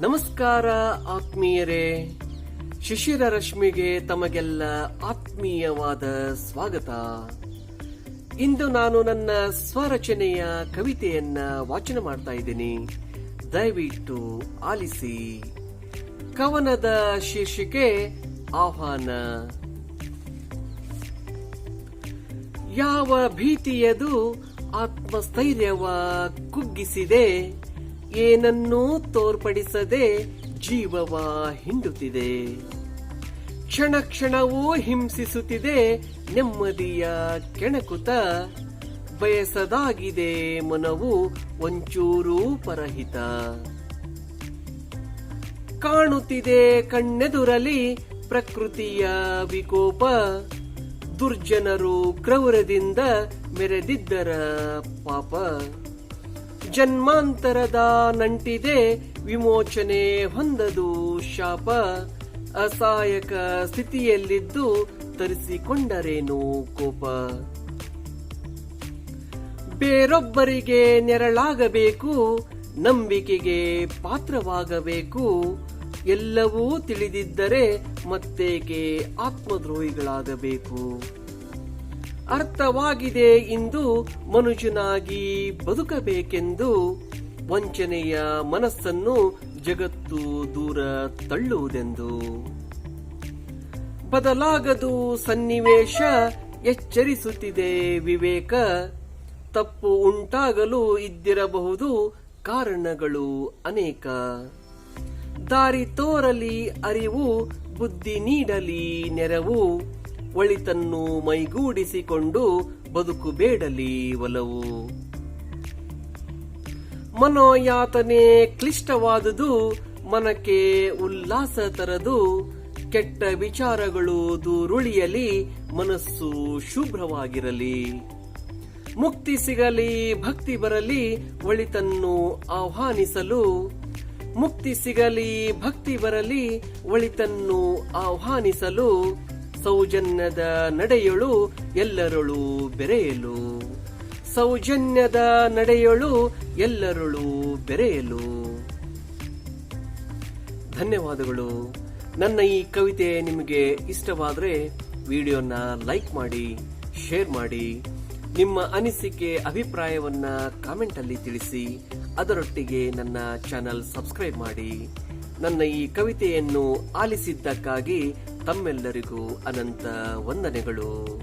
ನಮಸ್ಕಾರ ಆತ್ಮೀಯರೇ. ಶಿಶಿರ ರಶ್ಮಿಗೆ ತಮಗೆಲ್ಲ ಆತ್ಮೀಯವಾದ ಸ್ವಾಗತ. ಇಂದು ನಾನು ನನ್ನ ಸ್ವರಚನೆಯ ಕವಿತೆಯನ್ನ ವಾಚನ ಮಾಡ್ತಾ ಇದ್ದೀನಿ. ದಯವಿಟ್ಟು ಆಲಿಸಿ. ಕವನದ ಶೀರ್ಷಿಕೆ ಆಹ್ವಾನ. ಯಾವ ಭೀತಿಯದು ಆತ್ಮಸ್ಥೈರ್ಯವ ಕುಗ್ಗಿಸಿದೆ, ಏನನ್ನೂ ತೋರ್ಪಡಿಸದೆ ಜೀವವ ಹಿಂಡುತ್ತಿದೆ. ಕ್ಷಣ ಕ್ಷಣವೂ ಹಿಂಸಿಸುತ್ತಿದೆ, ನೆಮ್ಮದಿಯ ಕೆಣಕುತ, ಬಯಸದಾಗಿದೆ ಮನವು ಒಂಚೂರೂ ಪರಹಿತ. ಕಾಣುತ್ತಿದೆ ಕಣ್ಣೆದುರಲಿ ಪ್ರಕೃತಿಯ ವಿಕೋಪ ದುರ್ಜನರು ಕ್ರೌರದಿಂದ ಮೆರೆದಿದ್ದರ ಪಾಪ. ಜನ್ಮಾಂತರದ ನಂಟಿದೆ ವಿಮೋಚನೆ ಹೊಂದದು ಶಾಪ. ಅಸಹಾಯಕ ಸ್ಥಿತಿಯಲ್ಲಿದ್ದು ತರಿಸಿಕೊಂಡರೇನು ಕೋಪ. ಬೇರೊಬ್ಬರಿಗೆ ನೆರಳಾಗಬೇಕು, ನಂಬಿಕೆಗೆ ಪಾತ್ರವಾಗಬೇಕು. ಎಲ್ಲವೂ ತಿಳಿದಿದ್ದರೆ ಮತ್ತೇಕೆ ಆತ್ಮದ್ರೋಹಿಗಳಾಗಬೇಕು? ಅರ್ಥವಾಗಿದೆ ಇಂದು ಮನುಷ್ಯನಾಗಿ ಬದುಕಬೇಕೆಂದು ವಂಚನೆಯ ಮನಸ್ಸನ್ನು ಜಗತ್ತು ದೂರ ತಳ್ಳುವುದೆಂದು. ಬದಲಾಗದು ಸನ್ನಿವೇಶ, ಎಚ್ಚರಿಸುತ್ತಿದೆ ವಿವೇಕ. ತಪ್ಪು ಉಂಟಾಗಲು ಇದ್ದಿರಬಹುದು ಕಾರಣಗಳು ಅನೇಕ. ದಾರಿ ತೋರಲಿ, ಅರಿವು ಬುದ್ಧಿ ನೀಡಲಿ, ನೆರವು ಒಳಿತನ್ನು ಮೈಗೂಡಿಸಿಕೊಂಡು ಬದುಕು ಬೇಡಲಿ ಒಲವು. ಮನೋಯಾತನೆ ಕ್ಲಿಷ್ಟವಾದುದು, ಮನಕ್ಕೆ ಉಲ್ಲಾಸ ತರದು, ಕೆಟ್ಟ ವಿಚಾರಗಳು ದೂರುಳಿಯಲಿ, ಮನಸ್ಸು ಶುಭ್ರವಾಗಿರಲಿ. ಮುಕ್ತಿ ಸಿಗಲಿ, ಭಕ್ತಿ ಬರಲಿ, ಒಳಿತನ್ನು ಆಹ್ವಾನಿಸಲು ಮುಕ್ತಿ ಸಿಗಲಿ, ಭಕ್ತಿ ಬರಲಿ, ಒಳಿತನ್ನು ಆಹ್ವಾನಿಸಲು ಸೌಜನ್ಯದ ನಡೆಯಳು ಎಲ್ಲರಳು ಬೆರೆಯಲು. ಸೌಜನ್ಯದ ನಡೆಯಳು ಎಲ್ಲರಳು ಬೆರೆಯಲು. ಧನ್ಯವಾದಗಳು. ನನ್ನ ಈ ಕವಿತೆ ನಿಮಗೆ ಇಷ್ಟವಾದರೆ ವಿಡಿಯೋನ ಲೈಕ್ ಮಾಡಿ, ಶೇರ್ ಮಾಡಿ. ನಿಮ್ಮ ಅನಿಸಿಕೆ, ಅಭಿಪ್ರಾಯವನ್ನ ಕಾಮೆಂಟ್ ಅಲ್ಲಿ ತಿಳಿಸಿ. ಅದರೊಟ್ಟಿಗೆ ನನ್ನ ಚಾನಲ್ ಸಬ್ಸ್ಕ್ರೈಬ್ ಮಾಡಿ. ನನ್ನ ಈ ಕವಿತೆಯನ್ನು ಆಲಿಸಿದ್ದಕ್ಕಾಗಿ ತಮ್ಮೆಲ್ಲರಿಗೂ ಅನಂತ ವಂದನೆಗಳು.